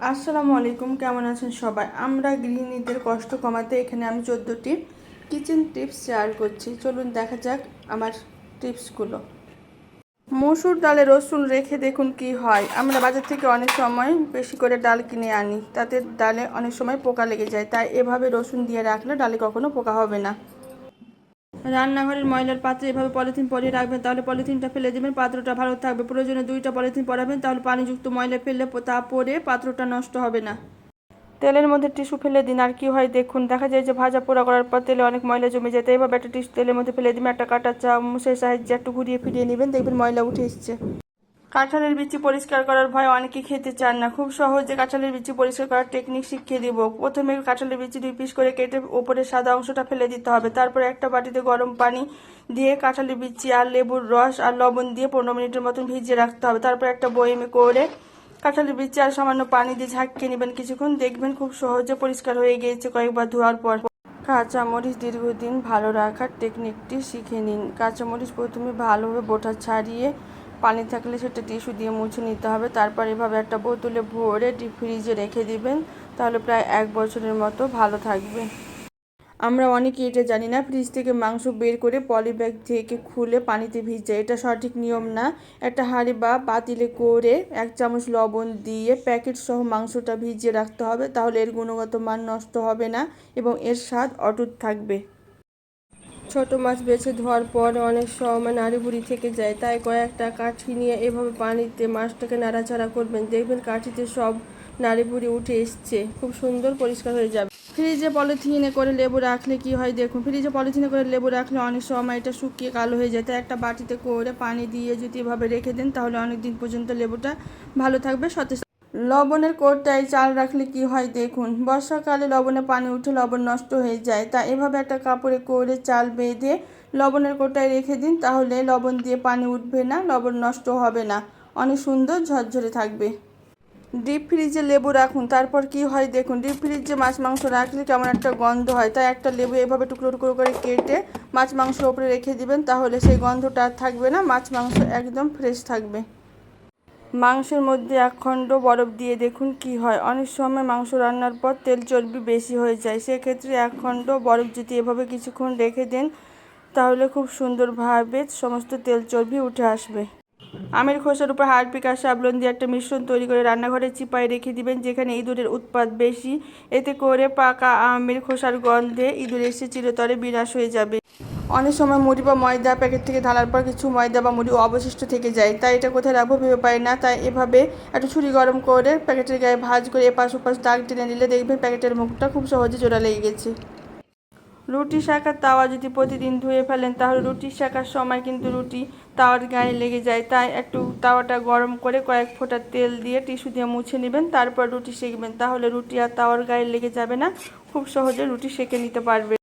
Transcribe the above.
আসসালামু আলাইকুম, কেমন আছেন সবাই? আমরা গৃহিণীদের কষ্ট কমাতে এখানে আমি চোদ্দোটি কিচেন টিপস শেয়ার করছি। চলুন দেখা যাক আমার টিপসগুলো। মসুর ডালে রসুন রেখে দেখুন কি হয়। আমরা বাজার থেকে অনেক সময় বেশি করে ডাল কিনে আনি। তাতে ডালে অনেক সময় পোকা লেগে যায়। তাই এভাবে রসুন দিয়ে রাখলে ডালে কখনো পোকা হবে না। রান্নাঘরের ময়লার পাত্রে এভাবে পলিথিন পরিয়ে রাখবেন, তাহলে পলিথিনটা ফেলে দেবেন, পাত্রটা ভালো থাকবে। প্রয়োজনে দুইটা পলিথিন পরাবেন, তাহলে পানিযুক্ত ময়লা ফেললে তা পরে পাত্রটা নষ্ট হবে না। তেলের মধ্যে টিস্যু ফেলে দিন, আর কী হয় দেখুন, দেখা যায় যে ভাজা পোড়া করার পর তেলে অনেক ময়লা জমে যায় এভাবে একটা টিস্যু তেলের মধ্যে ফেলে দিবেন, একটা কাটা চামচের সাহায্যে একটু ঘুরিয়ে ফিরিয়ে নেবেন, দেখবেন ময়লা উঠে এসছে। কাঁঠালের বিচি পরিষ্কার করার ভয় অনেকে খেতে চান না। খুব সহজে কাঁঠালের বিচি পরিষ্কার করার টেকনিক শিখিয়ে দিব। প্রথমে কাঁঠালের বিচি দুই পিস করে কেটে ওপরে সাদা অংশটা ফেলে দিতে হবে। তারপরে একটা বাটিতে গরম পানি দিয়ে কাঁঠালের বিচি আর লেবুর রস আর লবণ দিয়ে পনেরো মিনিটের মতন ভিজিয়ে রাখতে হবে। তারপর একটা বয়েমে করে কাঁঠালের বিচি আর সামান্য পানি দিয়ে ঝাঁকিয়ে নেবেন কিছুক্ষণ। দেখবেন খুব সহজে পরিষ্কার হয়ে গিয়েছে কয়েকবার ধোয়ার পর। কাঁচামরিচ দীর্ঘদিন ভালো রাখার টেকনিকটি শিখে নিন। কাঁচামরিচ প্রথমে ভালোভাবে বোটা ছাড়িয়ে পানি থাকলে সেটা টিস্যু দিয়ে মুছে নিতে হবে। তারপর এভাবে একটা বোতলে ভরে ডিপ ফ্রিজে রেখে দিবেন, তাহলে প্রায় এক বছরের মতো ভালো থাকবে। আমরা অনেকে এটা জানি না, ফ্রিজ থেকে মাংস বের করে পলি ব্যাগ থেকে খুলে পানিতে ভিজে। এটা সঠিক নিয়ম না। একটা হাঁড়ি বা পাতিলে করে এক চামচ লবণ দিয়ে প্যাকেট সহ মাংসটা ভিজিয়ে রাখতে হবে, তাহলে এর গুণগত মান নষ্ট হবে না এবং এর স্বাদ অটুট থাকবে। ছোট মাছ বেছে ধোয়ার পর অনেক সময় নাড়ি বুড়ি থেকে যায়। তাই কয়েকটা কাঠি নিয়ে এভাবে পানিতে মাছটাকে নাড়াচাড়া করবেন। দেখবেন কাঠিতে সব নাড়ি বুড়ি উঠে এসছে। খুব সুন্দর পরিষ্কার হয়ে যাবে। ফ্রিজে পলিথিনে করে লেবু রাখলে কি হয় দেখুন, ফ্রিজে পলিথিনে করে লেবু রাখলে অনেক সময় এটা শুকিয়ে কালো হয়ে যায়। তাই একটা বাটিতে করে পানি দিয়ে যদি এভাবে রেখে দেন, তাহলে অনেক দিন পর্যন্ত লেবুটা ভালো থাকবে সতেজ লবণের কোটটায় চাল রাখলে কি হয় দেখুন। বর্ষাকালে লবণে পানি উঠে লবণ নষ্ট হয়ে যায়। তা এভাবে একটা কাপড়ে করে চাল বেঁধে লবণের কোটায় রেখে দিন, তাহলে লবণ দিয়ে পানি উঠবে না, লবণ নষ্ট হবে না। অনেক সুন্দর ঝরঝরে থাকবে। ডিপ ফ্রিজে লেবু রাখুন, তারপর কি হয় দেখুন। ডিপ ফ্রিজে মাছ মাংস রাখলে কেমন একটা গন্ধ হয়। তাই একটা লেবু এভাবে টুকরো টুকরো করে কেটে মাছ মাংস ওপরে রেখে দিবেন, তাহলে সেই গন্ধটা আর থাকবে না, মাছ মাংস একদম ফ্রেশ থাকবে। মাংসের মধ্যে এক খণ্ড বরফ দিয়ে দেখুন কি হয়। অনেক সময় মাংস রান্নার পর তেল চর্বি বেশি হয়ে যায়। সেক্ষেত্রে একখণ্ড বরফ যদি এভাবে কিছুক্ষণ রেখে দেন, তাহলে খুব সুন্দরভাবে সমস্ত তেল চর্বি উঠে আসবে। আমের খোসার উপর হারপিক আর সাবলন দিয়ে একটা মিশ্রণ তৈরি করে রান্নাঘরে চিপায় রেখে দিবেন, যেখানে ইঁদুরের উৎপাত বেশি। এতে করে পাকা আমের খোসার গন্ধে ইঁদুর এসে চিরতরে বিনাশ হয়ে যাবে। অনেক সময় মুড়ি বা ময়দা প্যাকেট থেকে ঢালার পর কিছু ময়দা বা মুড়ি অবশিষ্ট থেকে যায়। তাই এটা কোথায় রাখব ভেবে পাই না। তাই এভাবে একটা ছুরি গরম করে প্যাকেটের গায়ে ভাজ করে এপাশ ওপাশ দাগ টেনে নিলে দেখবেন প্যাকেটের মুখটা খুব সহজে জোড়া লেগে গেছে। রুটি শাকার তাওয়া যদি প্রতিদিন ধুয়ে ফেলেন, তাহলে রুটি শাকার সময় কিন্তু রুটি তাওয়ার গায়ে লেগে যায়। তাই একটু তাওয়াটা গরম করে কয়েক ফোঁটা তেল দিয়ে টিস্যু দিয়ে মুছে নেবেন, তারপর রুটি সেঁকবেন। তাহলে রুটি আর তাওয়ার গায়ে লেগে যাবে না। খুব সহজে রুটি সেঁকে নিতে পারবে।